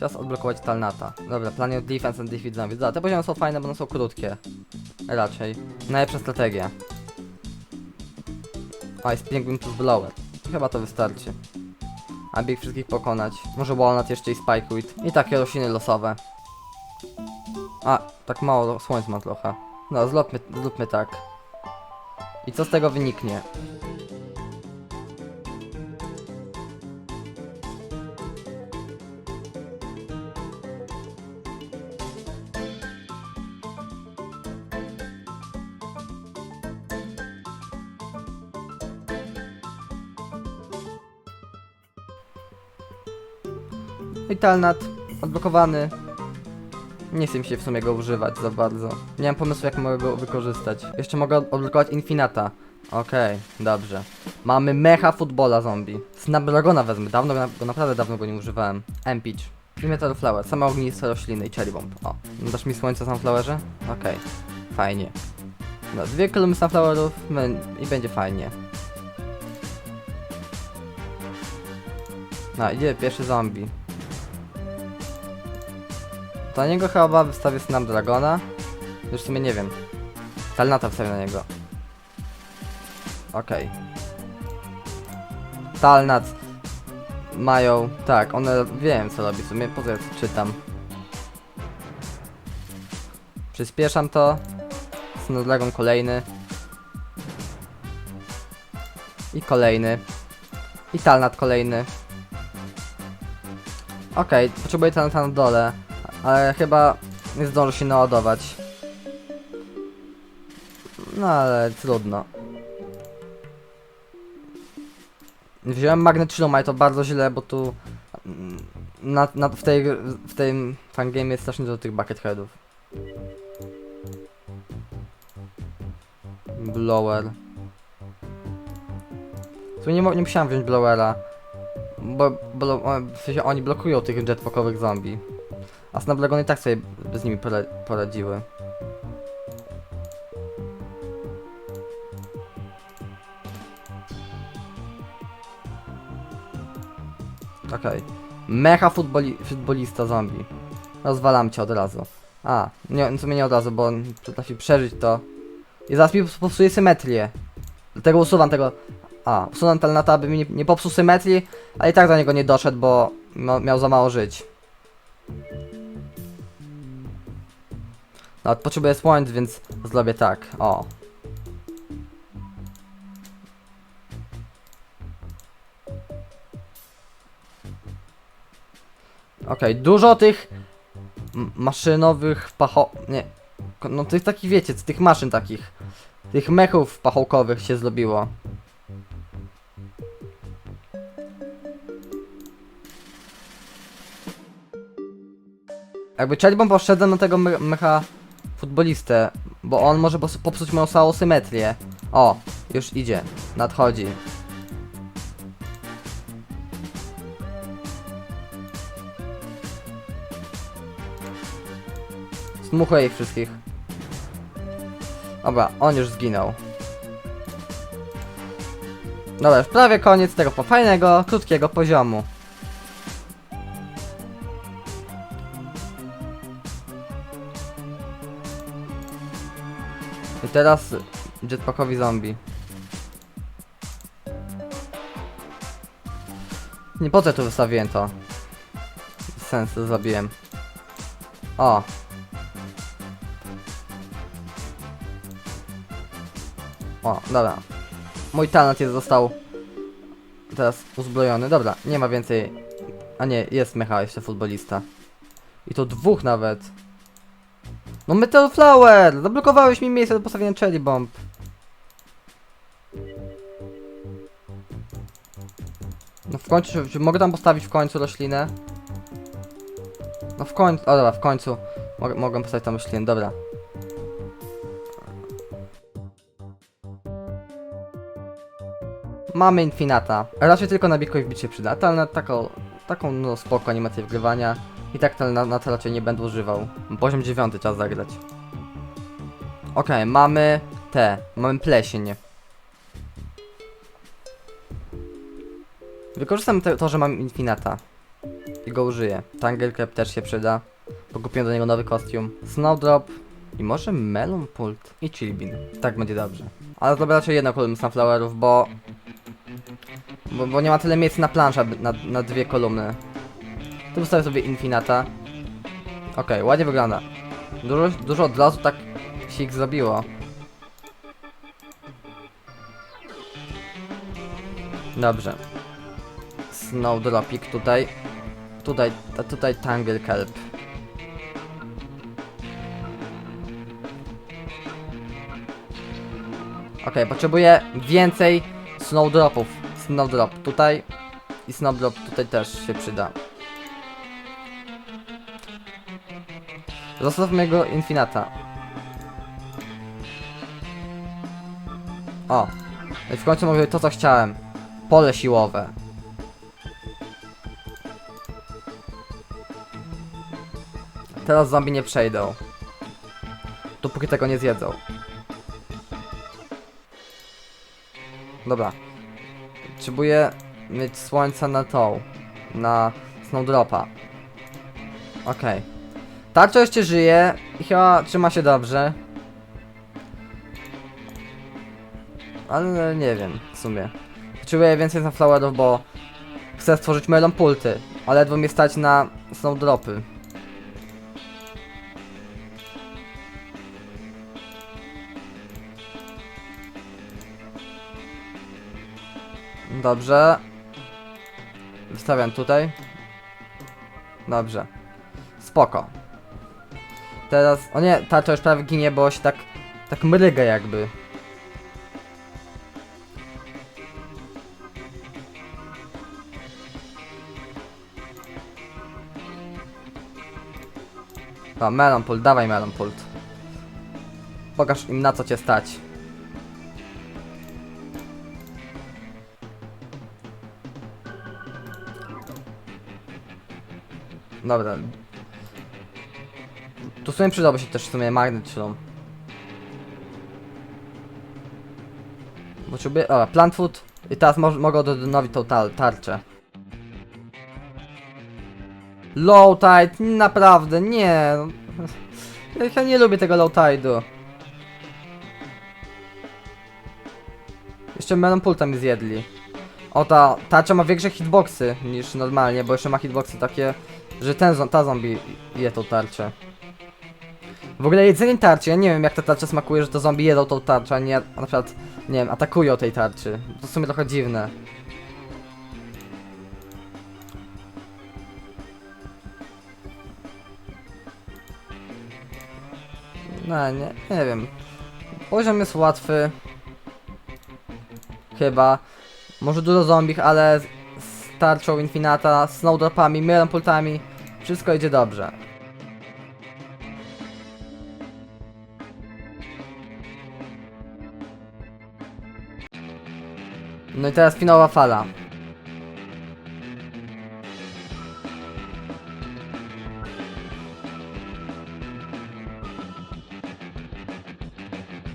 Czas odblokować Talnata. Dobra, Planet Defense and Defeat Zombies. Dobra, te poziomy są fajne, bo one są krótkie. Raczej. Najlepsza strategia. A, jest Penguin plus Blower. Chyba to wystarczy. Aby ich wszystkich pokonać. Może Walnut jeszcze i Spikeweed. I takie rośliny losowe. A, tak mało słońca ma trochę. No, zróbmy, zróbmy tak. I co z tego wyniknie? I Talnat odblokowany. Nie chcę mi się w sumie go używać za bardzo. Nie mam pomysłu jak mogę go wykorzystać. Jeszcze mogę od- odblokować Infinata. Okej, dobrze. Mamy mecha futbola zombie. Snapdragona wezmę, dawno go, naprawdę dawno go nie używałem. Empitch. I Metal Flower, same ogniste rośliny i Cherry Bomb. O, dasz mi słońce Sunflowerze? Okej, fajnie. No, dwie kolumny Sunflowerów i będzie fajnie. No, idzie pierwszy zombie. Na niego chyba wystawię Snapdragona. Już w sumie nie wiem. Talnata wstawię na niego. Okej. Talnat mają. Tak, one wiem co robi w sumie, po ja czytam. Przyspieszam to. Snapdragon kolejny. I kolejny. I Talnat kolejny. Okej, potrzebuję Talnata na dole. Ale chyba nie zdąży się naładować. No ale trudno. Wziąłem magnet Shiloma i to bardzo źle, bo tu mm, na, na, w, tej, w tym fangame jest strasznie dużo tych bucketheadów. Blower. Tu nie, nie musiałem wziąć blowera. Bo, bo w sensie oni blokują tych jetpackowych zombie. A Snapdragony tak sobie z nimi pora poradziły. Okej. Mecha futboli futbolista zombie. Rozwalam cię od razu. A, nie, w sumie nie od razu, bo on potrafi przeżyć to. I zaraz mi popsuje symetrię. Dlatego usuwam tego. A, usunąłem talnata, aby mi nie, nie popsuł symetrii, ale i tak do niego nie doszedł, bo miał za mało żyć. No, potrzebuję słońc, więc zrobię tak. O. Okej, dużo tych maszynowych pacho... nie. No tych takich wiecie, tych maszyn takich. Tych mechów pachołkowych się zrobiło. Jakby Cherrybomb poszedłem na tego me mecha futbolistę, bo on może popsuć moją całą symetrię. O, już idzie, nadchodzi. Zmuchuję ich wszystkich. Dobra, on już zginął. Dobra, już prawie koniec tego fajnego, krótkiego poziomu. I teraz jetpackowi zombie. Nie po co tu wystawiłem to? Bez sensu zrobiłem. O. O, dobra. Mój talent jest został teraz uzbrojony. Dobra, nie ma więcej. A nie, jest mecha jeszcze futbolista. I to dwóch nawet. No Metal Flower! Zablokowałeś mi miejsce do postawienia Cherry Bomb. No w końcu, czy, czy mogę tam postawić w końcu roślinę? No w końcu, o dobra, w końcu. Mogę, mogę postawić tam roślinę, dobra. Mamy Infinata. Raczej tylko na Bitcoin wbić się przyda, ale na taką, taką no spoko animację wgrywania. I tak na, na to raczej nie będę używał. Poziom 9 czas zagrać. Okej, mamy te, mamy plesień. Wykorzystam te, to, że mam Infinata. i go użyję. Tangle też się przyda. Bo kupiłem do niego nowy kostium. Snowdrop i może Melon Pult i Chill Bean. Tak będzie dobrze. Ale to raczej jedna kolumna sunflowerów, bo... bo... Bo nie ma tyle miejsca na planszy aby- na, na dwie kolumny. Tu postawię sobie Infinata. Okej, ładnie wygląda. Dużo, dużo od razu tak się ich zrobiło. Dobrze. Snowdropik tutaj. Tutaj, tutaj Tangle Kelp. Okej, potrzebuję więcej snowdropów. Snowdrop tutaj i snowdrop tutaj też się przyda. Zostaw mojego Infinata. O. I w końcu mogę to co chciałem. Pole siłowe. Teraz zombie nie przejdą. Dopóki tego nie zjedzą. Dobra. Potrzebuję mieć słońca na tą. Na Snowdropa. Okej. Tarcza jeszcze żyje i chyba trzyma się dobrze. Ale nie wiem, w sumie. Potrzebuję więcej sunflowerów, bo chcę stworzyć melon pulty, ale ledwo mnie stać na snowdropy. Dobrze. Wystawiam tutaj. Dobrze. Spoko. Teraz... O nie, tarcza już prawie ginie, bo się tak... Tak mryga jakby. A, melon pult, dawaj melon pult. Pokaż im na co cię stać. Dobra. Tu w sumie przydałby się też w sumie magnet szlą. Potrzebuję... O, plant food. I teraz mo mogę odnowić tą tar tarczę. Low tide, naprawdę, nie. Ja nie lubię tego low tide'u. Jeszcze melon pulta mi zjedli. O, ta tarcza ma większe hitboxy niż normalnie, bo jeszcze ma hitboxy takie, że ten, ta zombie je tą tarczę. W ogóle jedzenie tarczy, ja nie wiem jak ta tarcza smakuje, że to zombie jedzą tą tarczę, a nie na przykład, nie wiem, atakują tej tarczy. To w sumie trochę dziwne. No, nie, nie wiem. Poziom jest łatwy. Chyba. Może dużo zombich, ale z, tarczą Infinata, snowdropami, melon pultami, wszystko idzie dobrze. No i teraz finałowa fala.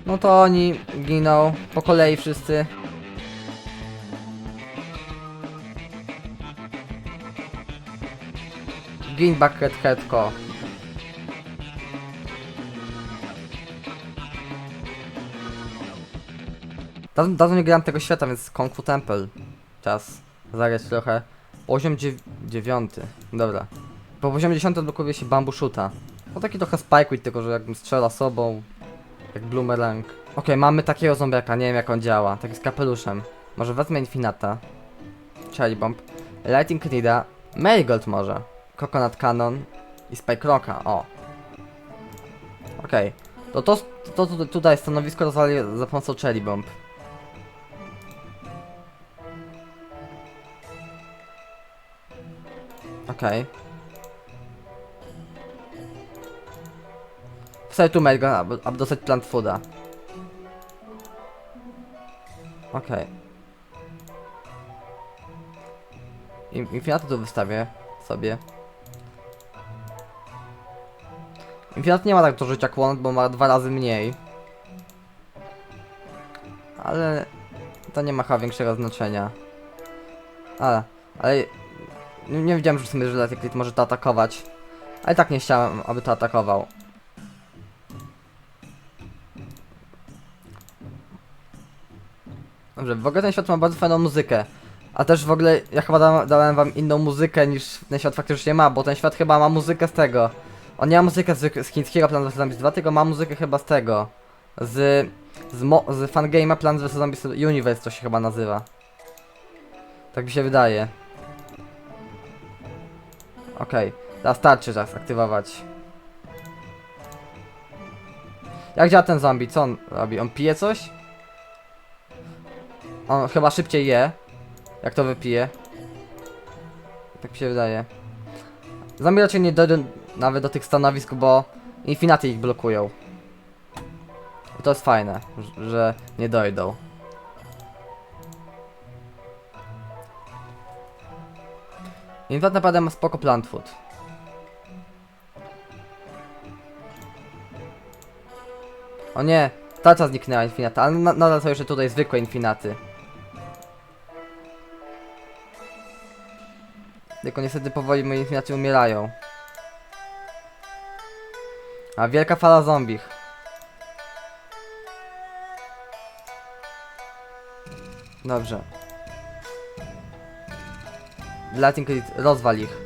No to oni giną po kolei wszyscy. Gin Bucket Headko. Dawno, dawno nie grałem tego świata, więc Kung Fu Temple. Czas zagrać trochę. Poziom dziew dziewiąty. Dobra. Po poziomie 10 odblokuje się Bamboo Shoota. No taki trochę Spikeweed, tylko że jakbym strzela sobą. Jak Bloomerang. Okej, mamy takiego zombiaka, nie wiem jak on działa. Taki z kapeluszem. Może wezmę Infinata. Cherry Bomb. Lighting Knida. Marigold może. Coconut Cannon. I Spike Rocka, o. Okej. To, to, to, to tutaj stanowisko rozwali za pomocą Cherry Bomb. Okej. Wstaję tu Melgon, aby, aby dostać plant fooda. Okej. Okay. Infinaty tu wystawię sobie. Infinat nie ma tak dużo życia Wand, bo ma dwa razy mniej. Ale to nie ma chyba większego znaczenia. Ale, ale Nie, nie wiedziałem, że w sumie żelaty klit może to atakować. Ale tak nie chciałem, aby to atakował. Dobrze, w ogóle ten świat ma bardzo fajną muzykę. A też w ogóle ja chyba da, dałem wam inną muzykę niż ten świat faktycznie ma, bo ten świat chyba ma muzykę z tego. On nie ma muzykę z, z chińskiego Plants vs Zombies 2, tylko ma muzykę chyba z tego. Z, z, mo, z fangame'a Plants vs Zombies Universe to się chyba nazywa. Tak mi się wydaje. Okej, teraz starczy czas aktywować. Jak działa ten zombie? Co on robi? On pije coś? On chyba szybciej je. Jak to wypije. Tak mi się wydaje. Zombie raczej nie dojdą nawet do tych stanowisk, bo infinaty ich blokują. I to jest fajne, że nie dojdą. Infant naprawdę ma spoko plant food. O nie, tarcza zniknęła infinata, ale na, nadal są jeszcze tutaj zwykłe infinaty. Tylko niestety powoli moje infinaty umierają. A wielka fala zombich. Dobrze. Lightning Crit, rozwal ich.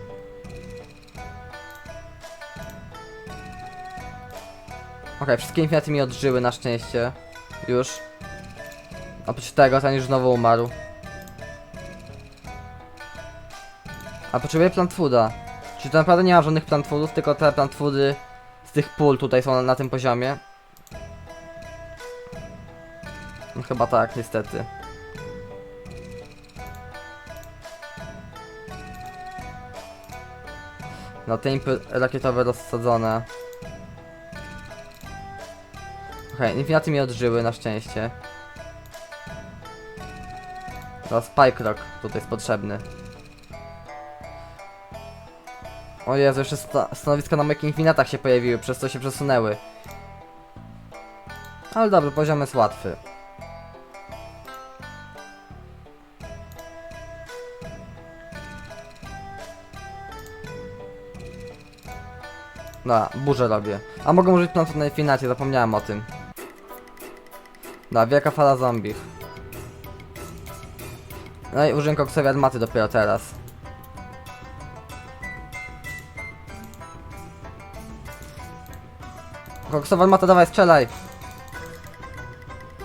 Okej, wszystkie infinity mi odżyły na szczęście. Już. Oprócz tego, ten już znowu umarł. A potrzebuję plant fooda. Czyli to naprawdę nie ma żadnych plant foodów, tylko te plant foody z tych pól tutaj są na, na tym poziomie. No chyba tak, niestety. No te impy rakietowe rozsadzone. Okej, okay, infinaty mi odżyły na szczęście. Teraz Spike Rock tutaj jest potrzebny. O Jezu, jeszcze sta stanowiska na moich infinatach się pojawiły, przez co się przesunęły. Ale dobry, poziom jest łatwy. No, burzę robię. A mogę użyć na infinacie, zapomniałem o tym. Da, wielka fala zombich. No i użyłem koksowej armaty dopiero teraz. Koksowa armata, dawaj, strzelaj!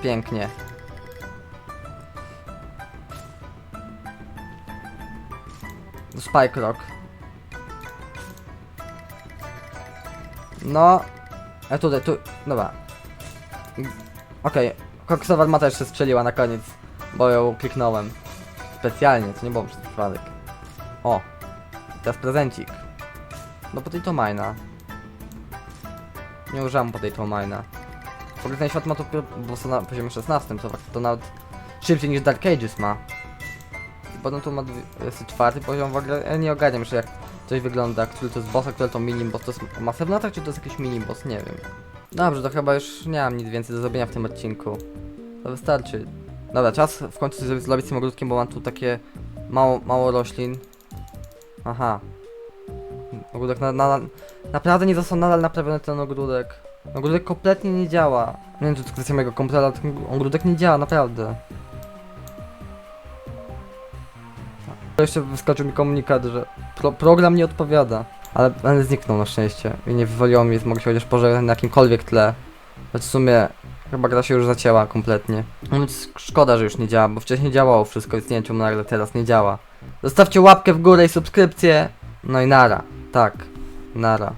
Pięknie. Spike Rock. No. A tutaj, tu. Dobra. Okej. Okay. Koksowa armata jeszcze strzeliła na koniec. Bo ją kliknąłem. Specjalnie, to nie było przez przypadek. O. Teraz prezencik. No potato mina. Nie użyłem potato mina. W ogóle ten świat ma to, bo są na poziomie 16, to, to nawet szybciej niż Dark Ages ma. I potem tu ma dwie- jest czwarty poziom w ogóle, ja nie ogarniam jeszcze jak coś wygląda, który to jest boss, a który to mini boss, to jest masywna atak, czy to jest jakiś mini boss, nie wiem. Dobrze, to chyba już nie mam nic więcej do zrobienia w tym odcinku. To wystarczy. Dobra, czas w końcu zrobić- zrobić z tym ogródkiem, bo mam tu takie mało, mało roślin. Aha. Ogródek na, na, naprawdę nie został nadal naprawiony ten ogródek. Ogródek kompletnie nie działa. Nie wiem, czy to kwestia mojego komputera, ale ten ogródek nie działa, naprawdę. Jeszcze wyskoczył mi komunikat, że pro, program nie odpowiada. Ale, ale zniknął na szczęście i nie wywaliło mi, mogę się chociaż pożegnać na jakimkolwiek tle. Choć w sumie chyba gra się już zacięła kompletnie. No więc szkoda, że już nie działa, bo wcześniej działało wszystko, wiem czemu nagle teraz nie działa. Zostawcie łapkę w górę i subskrypcję. No i nara. Tak, nara.